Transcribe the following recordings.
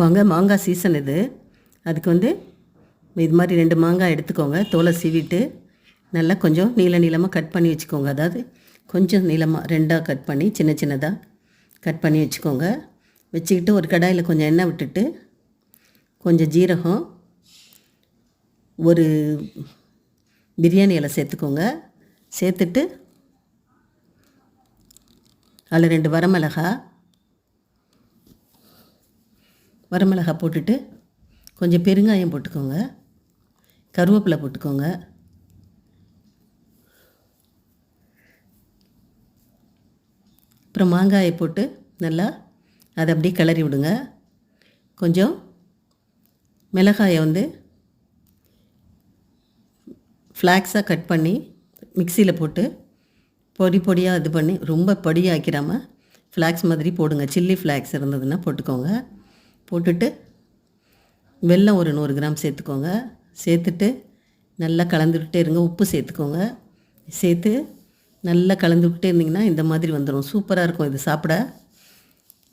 வாங்க மாங்காய் சீசன் இது. அதுக்கு வந்து இது மாதிரி ரெண்டு மாங்காய் எடுத்துக்கோங்க. தோலை சீவிட்டு நல்லா கொஞ்சம் நீள நீளமாக கட் பண்ணி வச்சுக்கோங்க. அதாவது கொஞ்சம் நீளமாக ரெண்டாக கட் பண்ணி சின்ன சின்னதாக கட் பண்ணி வச்சுக்கோங்க. வச்சுக்கிட்டு ஒரு கடாயில் கொஞ்சம் எண்ணெய் விட்டுட்டு கொஞ்சம் ஜீரகம் ஒரு பிரியாணி இலை சேர்த்துக்கோங்க. சேர்த்துட்டு அதில் ரெண்டு வரமிளகாய் வரமிளகா போட்டுட்டு கொஞ்சம் பெருங்காயம் போட்டுக்கோங்க. கருவேப்பிலை போட்டுக்கோங்க. அப்புறம் மாங்காயை போட்டு நல்லா அதை அப்படியே கிளறி விடுங்க. கொஞ்சம் மிளகாயை வந்து ஃப்ளாக்ஸாக கட் பண்ணி மிக்சியில் போட்டு பொடி பொடியாக இது பண்ணி ரொம்ப பொடியாக்கிறாமல் ஃப்ளாக்ஸ் மாதிரி போடுங்க. சில்லி ஃப்ளாக்ஸ் இருந்ததுன்னா போட்டுக்கோங்க. போட்டுட்டு வெல்லம் ஒரு நூறு கிராம் சேர்த்துக்கோங்க. சேர்த்துட்டு நல்லா கலந்துக்கிட்டே இருங்க. உப்பு சேர்த்துக்கோங்க. சேர்த்து நல்லா கலந்துக்கிட்டே இருந்தீங்கன்னா இந்த மாதிரி வந்துடும் சூப்பராக இருக்கும் இது சாப்பிட.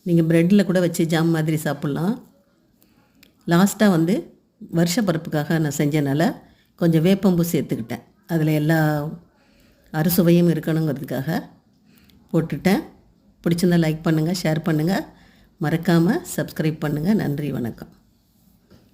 நீங்கள் ப்ரெட்டில் கூட வச்சு ஜாம் மாதிரி சாப்பிட்லாம். லாஸ்ட்டாக வந்து வருஷ பருப்புக்காக நான் செஞ்சனால கொஞ்சம் வேப்பம்பூ சேர்த்துக்கிட்டேன். அதில் எல்லா அறுசுவையும் இருக்கணுங்கிறதுக்காக போட்டுட்டேன். பிடிச்சிருந்தா லைக் பண்ணுங்கள் ஷேர் பண்ணுங்கள் மறக்காமல் சப்ஸ்கிரைப் பண்ணுங்கள் நன்றி வணக்கம்.